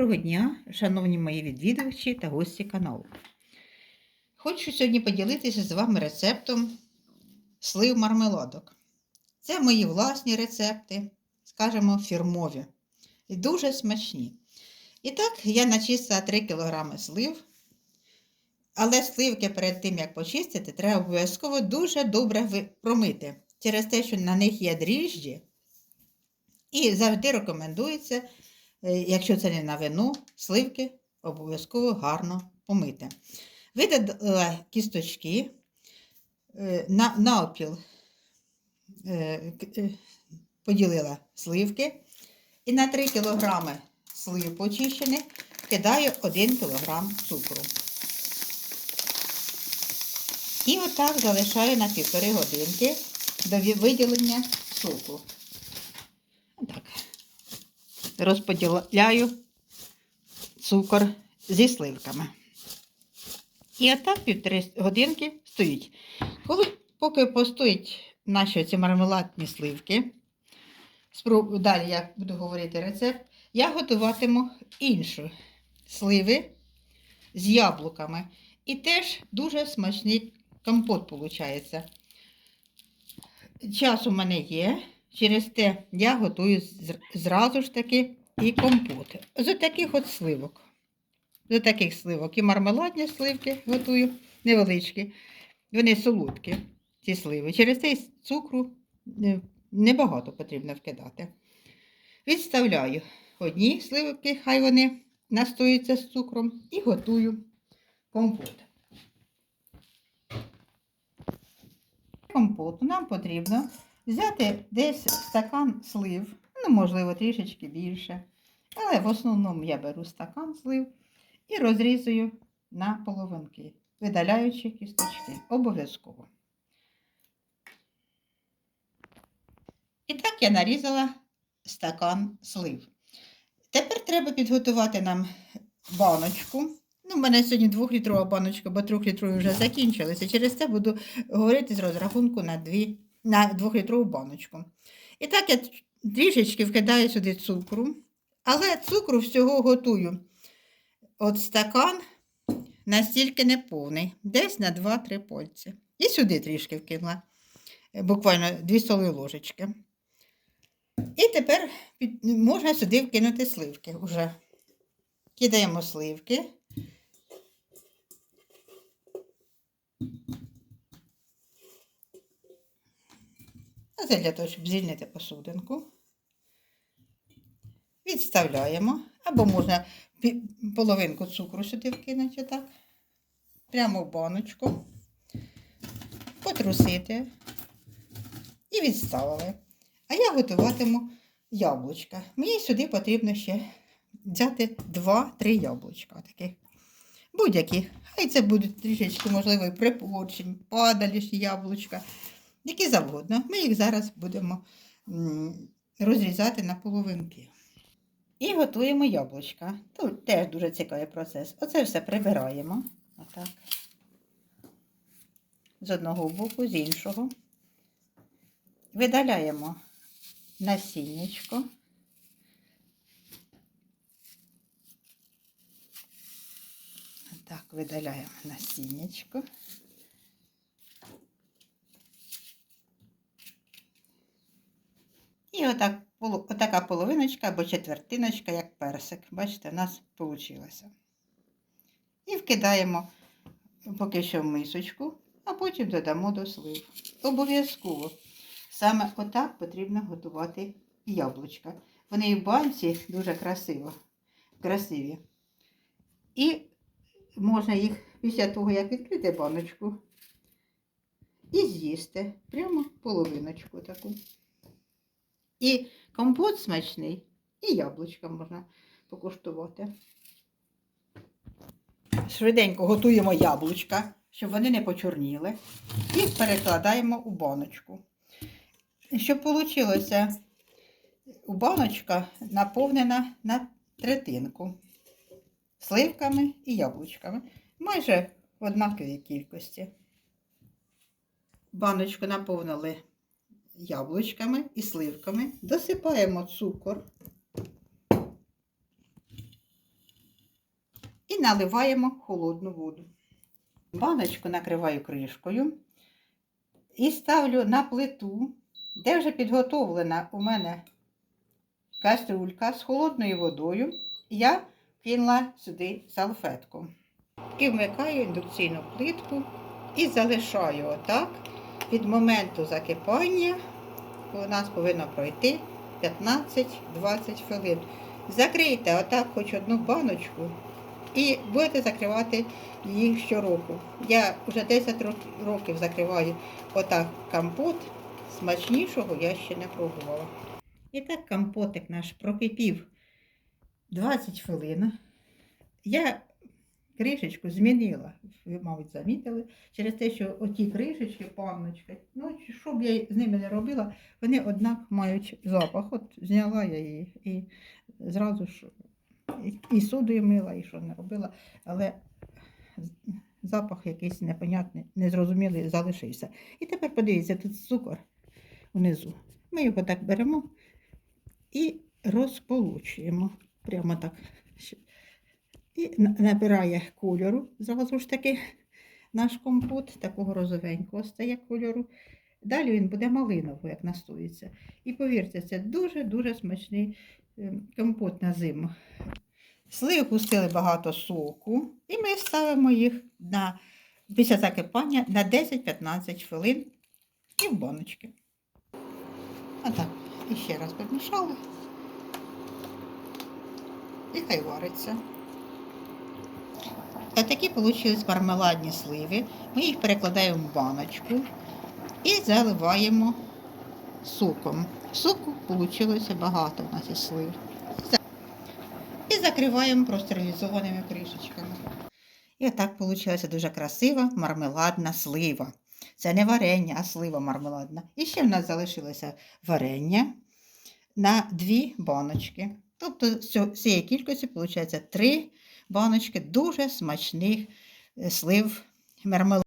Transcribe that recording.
Доброго дня, шановні мої відвідувачі та гості каналу. Хочу сьогодні поділитися з вами рецептом слив мармеладок. Це мої власні рецепти, скажімо, фірмові і дуже смачні. І так, я начистила 3 кг слив. Але сливки перед тим, як почистити, треба обов'язково дуже добре промити через те, що на них є дріжджі. І завжди рекомендується якщо це не на вино, сливки обов'язково гарно помити. Видала кісточки е, на навпіл е, е, поділила сливки і на 3 кг слив почищених кидаю 1 кг цукру. І отак залишаю на півтори годинки до виділення соку. Розподіляю цукор зі сливками. І отак півтори годинки стоїть. Коли, поки постоять наші ці мармеладні сливки, спроб- далі я буду говорити рецепт, я готуватиму іншу сливи з яблуками. І теж дуже смачний компот виходить. Час у мене є. Через те я готую зразу ж таки і компот. З таких от сливок. З таких сливок. І мармеладні сливки готую невеличкі. Вони солодкі, ці сливи. Через це цукру е, небагато потрібно вкидати. Відставляю одні сливки, хай вони настоюються з цукром, і готую компот. Компоту нам потрібно взяти десь стакан слив, ну, можливо, трішечки більше. Але в основному я беру стакан слив і розрізую на половинки, видаляючи кісточки. Обов'язково. І так я нарізала стакан слив. Тепер треба підготувати нам баночку. Ну, в мене сьогодні 2-літрова баночка, бо 3-літрові вже закінчилися. Через це буду говорити з розрахунку на 2 на 2-літрову баночку. І так я трішечки вкидаю сюди цукру, але цукру всього готую. От стакан настільки не повний, десь на 2-3 пальці. І сюди трішки вкинула, е, буквально 2 столові ложечки. І тепер можна сюди вкинути сливки вже. Кидаємо сливки. А це для того, щоб звільнити посудинку. Відставляємо. Або можна половинку цукру сюди вкинути отак. Прямо в баночку. Потрусити. І відставили. А я готуватиму яблучка. Мені сюди потрібно ще взяти 2-3 яблучка. Таких. Будь-які. Хай це будуть трішечки, можливо, і припорчень, падаліші яблучка які завгодно. Ми їх зараз будемо розрізати на половинки. І готуємо яблучка. Тут теж дуже цікавий процес. Оце все прибираємо. Отак. З одного боку, з іншого. Видаляємо насіннячко. Так, видаляємо насіннячко. І отак, отака половиночка або четвертиночка, як персик. Бачите, в нас вийшло. І вкидаємо поки що в мисочку, а потім додамо до слив. Обов'язково. Саме отак потрібно готувати яблучка. Вони в банці дуже красиво, красиві. І можна їх після того, як відкрити баночку, і з'їсти прямо половиночку таку. І компот смачний, і яблучка можна покуштувати. Швиденько готуємо яблучка, щоб вони не почорніли. І перекладаємо у баночку. Щоб вийшло, баночка наповнена на третинку сливками і яблучками. Майже в однаковій кількості. Баночку наповнили яблучками і сливками, досипаємо цукор. і наливаємо холодну воду. Баночку накриваю кришкою і ставлю на плиту, де вже підготовлена у мене каструлька з холодною водою. Я кинула сюди салфетку. І вмикаю індукційну плитку і залишаю отак. Від моменту закипання у нас повинно пройти 15-20 хвилин. Закрийте отак хоч одну баночку і будете закривати її щороку. Я вже 10 років закриваю отак компот. Смачнішого я ще не пробувала. І так компотик наш прокипів 20 хвилин. Я кришечку змінила, ви, мабуть, замітили, через те, що оті кришечки, панночки, ну, що б я з ними не робила, вони однак мають запах. От зняла я її і зразу ж і- і содою мила, і що не робила, але запах якийсь непонятний, незрозумілий залишився. І тепер подивіться, тут цукор внизу. Ми його так беремо і розполучуємо. Прямо так. І набирає кольору зразу ж таки наш компот, такого розовенького стає кольору. Далі він буде малиновий, як настоїться. І повірте, це дуже-дуже смачний ем, компот на зиму. Сливи пустили багато соку, і ми ставимо їх на, після закипання на 10-15 хвилин і в баночки. Отак. І ще раз підмішали. І хай вариться. А такі вийшли мармеладні сливи. Ми їх перекладаємо в баночку і заливаємо соком. Соку вийшло багато у нас із слив. І закриваємо простерилізованими кришечками. І отак вийшла дуже красива мармеладна слива. Це не варення, а слива мармеладна. І ще в нас залишилося варення на дві баночки. Тобто з цієї кількості виходить три баночки дуже смачних е, слив мармеладних.